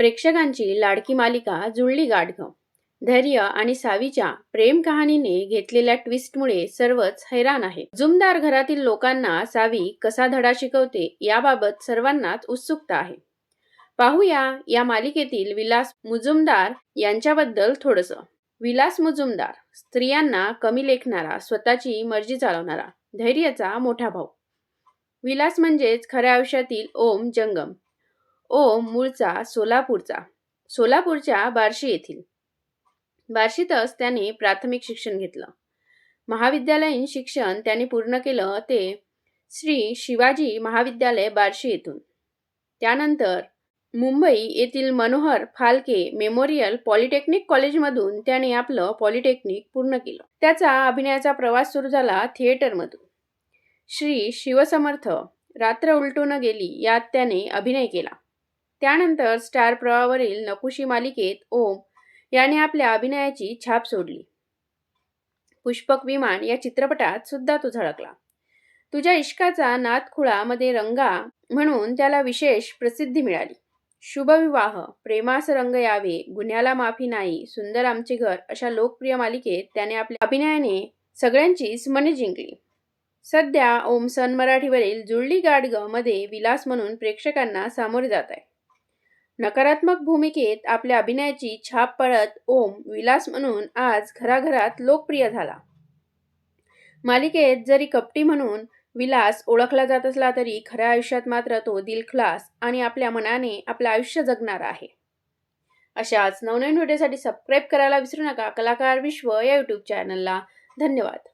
प्रेक्षकांची लाडकी मालिका जुळली गाडगं धैर्य आणि सावीच्या प्रेम कहाणीने घेतलेल्या ट्विस्टमुळे सर्वच हैराण आहे. जुमदार घरातील लोकांना सावी कसा धडा शिकवते याबाबत सर्वांनाच उत्सुकता आहे. पाहूया या मालिकेतील विलास मुजुमदार यांच्याबद्दल थोडंसं. विलास मुजुमदार स्त्रियांना कमी लेखणारा स्वतःची मर्जी चालवणारा धैर्याचा मोठा भाऊ. विलास म्हणजेच खऱ्या आयुष्यातील ओम जंगम. ओम मूळचा सोलापूरचा. सोलापूरच्या बार्शी येथील. बार्शीतच त्याने प्राथमिक शिक्षण घेतलं. महाविद्यालयीन शिक्षण त्याने पूर्ण केलं ते श्री शिवाजी महाविद्यालय बार्शी येथून. त्यानंतर मुंबई येथील मनोहर फाल्के मेमोरियल पॉलिटेक्निक कॉलेजमधून त्याने आपलं पॉलिटेक्निक पूर्ण केलं. त्याचा अभिनयाचा प्रवास सुरू झाला थिएटरमधून. श्री शिवसमर्थ रात्र उलटून गेली यात त्याने अभिनय केला. त्यानंतर स्टार प्रवाहावरील नकुशी मालिकेत ओम याने आपल्या अभिनयाची छाप सोडली. पुष्पक विमान या चित्रपटात सुद्धा तो झळकला. तुझ्या इश्काचा नादखुळामध्ये रंगा म्हणून त्याला विशेष प्रसिद्धी मिळाली. शुभविवाह प्रेमास रंग यावे गुन्ह्याला माफी नाही सुंदर आमचे घर अशा लोकप्रिय मालिकेत त्याने आपल्या अभिनयाने सगळ्यांचीच मने जिंकली. सध्या ओम सन मराठीवरील जुळली गाडगमध्ये विलास म्हणून प्रेक्षकांना सामोरे जात आहे. नकारात्मक भूमिकेत आपल्या अभिनयाची छाप पडत ओम विलास म्हणून आज घराघरात लोकप्रिय झाला. मालिकेत जरी कपटी म्हणून विलास ओळखला जात असला तरी खऱ्या आयुष्यात मात्र तो दिलखलास आणि आपल्या मनाने आपलं आयुष्य जगणार आहे. अशाच नवनवीन व्हिडिओसाठी सबस्क्राईब करायला विसरू नका. कलाकार विश्व या यूट्यूब चॅनलला धन्यवाद.